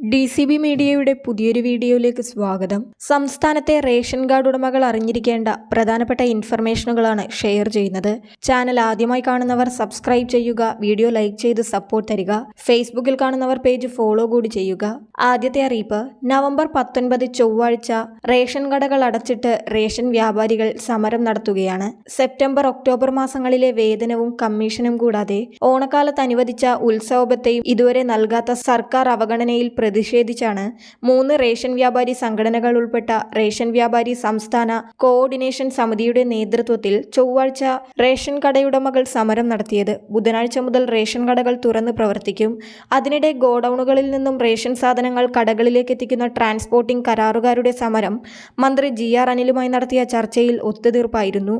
D C B മീഡിയയുടെ പുതിയൊരു വീഡിയോയിലേക്ക് സ്വാഗതം. സംസ്ഥാനത്തെ റേഷൻ കാർഡ് ഉടമകൾ അറിഞ്ഞിരിക്കേണ്ട പ്രധാനപ്പെട്ട ഇൻഫർമേഷനുകളാണ് ഷെയർ ചെയ്യുന്നത്. ചാനൽ ആദ്യമായി കാണുന്നവർ സബ്സ്ക്രൈബ് ചെയ്യുക വീഡിയോ ലൈക്ക് ചെയ്ത് സപ്പോർട്ട് തരിക ഫേസ്ബുക്കിൽ കാണുന്നവർ പേജ് ഫോളോ കൂടി ചെയ്യുക. ആദ്യത്തെ അറിയിപ്പ് നവംബർ പത്തൊൻപത് ചൊവ്വാഴ്ച റേഷൻ കടകൾ അടച്ചിട്ട് റേഷൻ വ്യാപാരികൾ സമരം നടത്തുകയാണ്. സെപ്റ്റംബർ ഒക്ടോബർ മാസങ്ങളിലെ വേതനവും കമ്മീഷനും കൂടാതെ ഓണക്കാലത്ത് അനുവദിച്ച ഉത്സവത്തെയും ഇതുവരെ നൽകാത്ത സർക്കാർ അവഗണനയിൽ പ്രതിഷേധിച്ചാണ് മൂന്ന് റേഷൻ വ്യാപാരി സംഘടനകൾ ഉൾപ്പെട്ട റേഷൻ വ്യാപാരി സംസ്ഥാന കോഓർഡിനേഷൻ സമിതിയുടെ നേതൃത്വത്തിൽ ചൊവ്വാഴ്ച റേഷൻ കടയുടമകൾ സമരം നടത്തിയത്. ബുധനാഴ്ച മുതൽ റേഷൻ കടകൾ തുറന്ന് പ്രവർത്തിക്കും. അതിനിടെ ഗോഡൌണുകളിൽ നിന്നും റേഷൻ സാധനങ്ങൾ കടകളിലേക്ക് എത്തിക്കുന്ന ട്രാൻസ്പോർട്ടിംഗ് കരാറുകാരുടെ സമരം മന്ത്രി ജി ആർ അനിലുമായി നടത്തിയ ചർച്ചയിൽ ഒത്തുതീർപ്പായിരുന്നു.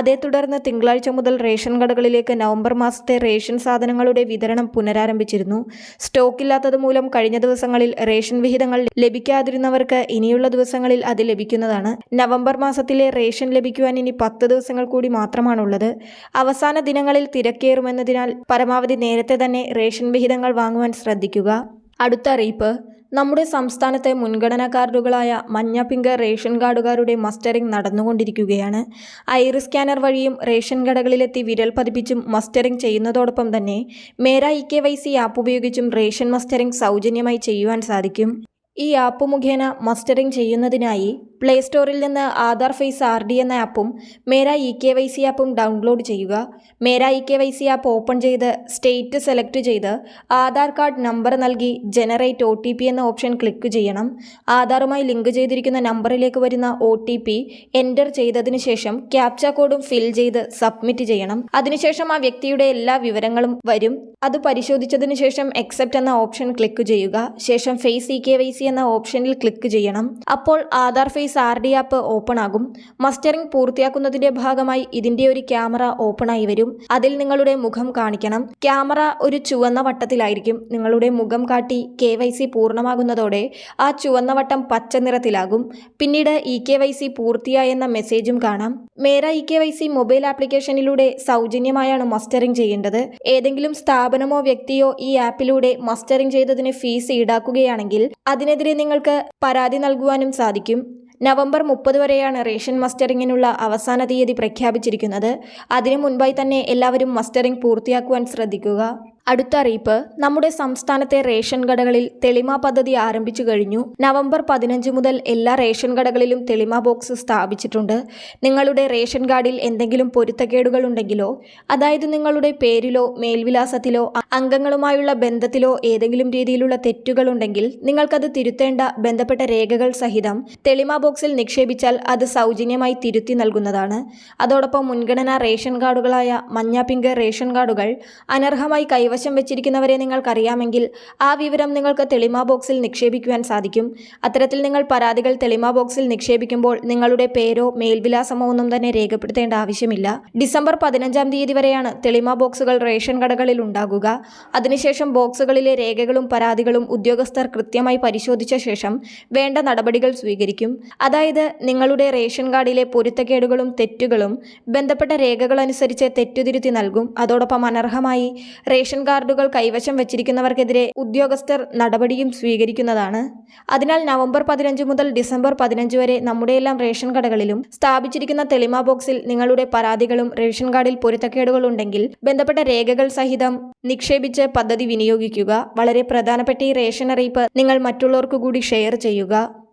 അതേ തുടർന്ന് തിങ്കളാഴ്ച മുതൽ റേഷൻ കടകളിലേക്ക് നവംബർ മാസത്തെ റേഷൻ സാധനങ്ങളുടെ വിതരണം പുനരാരംഭിച്ചിരുന്നു. സ്റ്റോക്കില്ലാത്തതുമൂലം കഴിഞ്ഞ കഴിഞ്ഞ ദിവസങ്ങളിൽ റേഷൻ വിഹിതങ്ങൾ ലഭിക്കാതിരുന്നവർക്ക് ഇനിയുള്ള ദിവസങ്ങളിൽ അത് ലഭിക്കുന്നതാണ്. നവംബർ മാസത്തിലെ റേഷൻ ലഭിക്കുവാൻ ഇനി പത്ത് ദിവസങ്ങൾ കൂടി മാത്രമാണുള്ളത്. അവസാന ദിനങ്ങളിൽ തിരക്കേറുമെന്നതിനാൽ പരമാവധി നേരത്തെ തന്നെ റേഷൻ വിഹിതങ്ങൾ വാങ്ങുവാൻ ശ്രദ്ധിക്കുക. അടുത്ത അറിയിപ്പ്. നമ്മുടെ സംസ്ഥാനത്തെ മുൻഗണനാ കാർഡുകളായ മഞ്ഞ പിങ്ക് റേഷൻ കാർഡുകാരുടെ മസ്റ്ററിംഗ് നടന്നുകൊണ്ടിരിക്കുകയാണ്. ഐറി സ്കാനർ വഴിയും റേഷൻ കടകളിലെത്തി വിരൽ പതിപ്പിച്ചും മസ്റ്ററിംഗ് ചെയ്യുന്നതോടൊപ്പം തന്നെ Mera e K Y C app ഉപയോഗിച്ചും റേഷൻ മസ്റ്ററിംഗ് സൗജന്യമായി ചെയ്യുവാൻ സാധിക്കും. ഈ ആപ്പ് മുഖേന മസ്റ്ററിംഗ് ചെയ്യുന്നതിനായി പ്ലേ സ്റ്റോറിൽ നിന്ന് ആധാർ ഫേസ് ആർ ഡി എന്ന ആപ്പും Mera e K Y C ആപ്പും ഡൗൺലോഡ് ചെയ്യുക. Mera e K Y C app open ചെയ്ത് സ്റ്റേറ്റ് സെലക്ട് ചെയ്ത് ആധാർ കാർഡ് നമ്പർ നൽകി ജനറേറ്റ് ഒ ടി പി എന്ന ഓപ്ഷൻ ക്ലിക്ക് ചെയ്യണം. ആധാറുമായി ലിങ്ക് ചെയ്തിരിക്കുന്ന നമ്പറിലേക്ക് വരുന്ന ഒ ടി പി എന്റർ ചെയ്തതിന് ശേഷം ക്യാപ്ച കോഡും ഫിൽ ചെയ്ത് സബ്മിറ്റ് ചെയ്യണം. അതിനുശേഷം ആ വ്യക്തിയുടെ എല്ലാ വിവരങ്ങളും വരും. അത് പരിശോധിച്ചതിന് ശേഷം എക്സെപ്റ്റ് എന്ന ഓപ്ഷൻ ക്ലിക്ക് ചെയ്യുക. ശേഷം face e K Y C എന്ന ഓപ്ഷനിൽ ക്ലിക്ക് ചെയ്യണം. അപ്പോൾ Aadhaar face R D app ആകും മസ്റ്ററിംഗ് പൂർത്തിയാക്കുന്നതിന്റെ ഭാഗമായി ഇതിന്റെ ഒരു ക്യാമറ ഓപ്പൺ ആയി വരും. അതിൽ നിങ്ങളുടെ മുഖം കാണിക്കണം. ക്യാമറ ഒരു ചുവന്ന വട്ടത്തിലായിരിക്കും. നിങ്ങളുടെ മുഖം കാട്ടി കെ വൈ സി പൂർണമാകുന്നതോടെ ആ ചുവന്ന വട്ടം പച്ച നിറത്തിലാകും. പിന്നീട് ഇ കെ വൈ സി പൂർത്തിയായെന്ന മെസ്സേജും കാണാം. Mera e K Y C mobile ആപ്ലിക്കേഷനിലൂടെ സൗജന്യമായാണ് മസ്റ്ററിംഗ് ചെയ്യേണ്ടത്. ഏതെങ്കിലും സ്ഥാപനമോ വ്യക്തിയോ ഈ ആപ്പിലൂടെ മസ്റ്ററിംഗ് ചെയ്തതിന് ഫീസ് ഈടാക്കുകയാണെങ്കിൽ അതിനെതിരെ നിങ്ങൾക്ക് പരാതി നൽകുവാനും സാധിക്കും. നവംബർ മുപ്പത് വരെയാണ് റേഷൻ മസ്റ്ററിങ്ങിനുള്ള അവസാന തീയതി പ്രഖ്യാപിച്ചിരിക്കുന്നത്. അതിനു മുൻപായി തന്നെ എല്ലാവരും മസ്റ്ററിംഗ് പൂർത്തിയാക്കുവാൻ ശ്രദ്ധിക്കുക. അടുത്ത അറിയിപ്പ്. നമ്മുടെ സംസ്ഥാനത്തെ റേഷൻ കടകളിൽ തെളിമ പദ്ധതി ആരംഭിച്ചു കഴിഞ്ഞു. നവംബർ പതിനഞ്ച് മുതൽ എല്ലാ റേഷൻ കടകളിലും തെളിമ ബോക്സ് സ്ഥാപിച്ചിട്ടുണ്ട്. നിങ്ങളുടെ റേഷൻ കാർഡിൽ എന്തെങ്കിലും പൊരുത്തക്കേടുകൾ ഉണ്ടെങ്കിലോ അതായത് നിങ്ങളുടെ പേരിലോ മേൽവിലാസത്തിലോ അംഗങ്ങളുമായുള്ള ബന്ധത്തിലോ ഏതെങ്കിലും രീതിയിലുള്ള തെറ്റുകൾ ഉണ്ടെങ്കിൽ നിങ്ങൾക്കത് തിരുത്തേണ്ട ബന്ധപ്പെട്ട രേഖകൾ സഹിതം തെളിമ ബോക്സിൽ നിക്ഷേപിച്ചാൽ അത് സൗജന്യമായി തിരുത്തി നൽകുന്നതാണ്. അതോടൊപ്പം മുൻഗണനാ റേഷൻ കാർഡുകളായ മഞ്ഞ പിങ്ക് റേഷൻ കാർഡുകൾ അനർഹമായി കൈവശം വെച്ചിരിക്കുന്നവരെ നിങ്ങൾക്കറിയാമെങ്കിൽ ആ വിവരം നിങ്ങൾക്ക് തെളിമ ബോക്സിൽ നിക്ഷേപിക്കുവാൻ സാധിക്കും. അത്തരത്തിൽ നിങ്ങൾ പരാതികൾ തെളിമ ബോക്സിൽ നിക്ഷേപിക്കുമ്പോൾ നിങ്ങളുടെ പേരോ മേൽവിലാസമോ ഒന്നും തന്നെ രേഖപ്പെടുത്തേണ്ട ആവശ്യമില്ല. ഡിസംബർ പതിനഞ്ചാം തീയതി വരെയാണ് തെളിമ ബോക്സുകൾ റേഷൻ കടകളിൽ ഉണ്ടാകുക. അതിനുശേഷം ബോക്സുകളിലെ രേഖകളും പരാതികളും ഉദ്യോഗസ്ഥർ കൃത്യമായി പരിശോധിച്ച ശേഷം വേണ്ട നടപടികൾ സ്വീകരിക്കും. അതായത് നിങ്ങളുടെ റേഷൻ കാർഡിലെ പൊരുത്തക്കേടുകളും തെറ്റുകളും ബന്ധപ്പെട്ട രേഖകളനുസരിച്ച് തെറ്റുതിരുത്തി നൽകും. അതോടൊപ്പം അനർഹമായി റേഷൻ കാർഡുകൾ കൈവശം വച്ചിരിക്കുന്നവർക്കെതിരെ ഉദ്യോഗസ്ഥർ നടപടിയും സ്വീകരിക്കുന്നതാണ്. അതിനാൽ നവംബർ പതിനഞ്ച് മുതൽ ഡിസംബർ പതിനഞ്ച് വരെ നമ്മുടെയെല്ലാം റേഷൻ കടകളിലും സ്ഥാപിച്ചിരിക്കുന്ന തെളിമ ബോക്സിൽ നിങ്ങളുടെ പരാതികളും റേഷൻ കാർഡിൽ പൊരുത്തക്കേടുകൾ ഉണ്ടെങ്കിൽ ബന്ധപ്പെട്ട രേഖകൾ സഹിതം നിക്ഷേപിച്ച് പദ്ധതി വിനിയോഗിക്കുക. വളരെ പ്രധാനപ്പെട്ട ഈ റേഷൻ അറിയിപ്പ് നിങ്ങൾ മറ്റുള്ളവർക്കു കൂടി ഷെയർ ചെയ്യുക.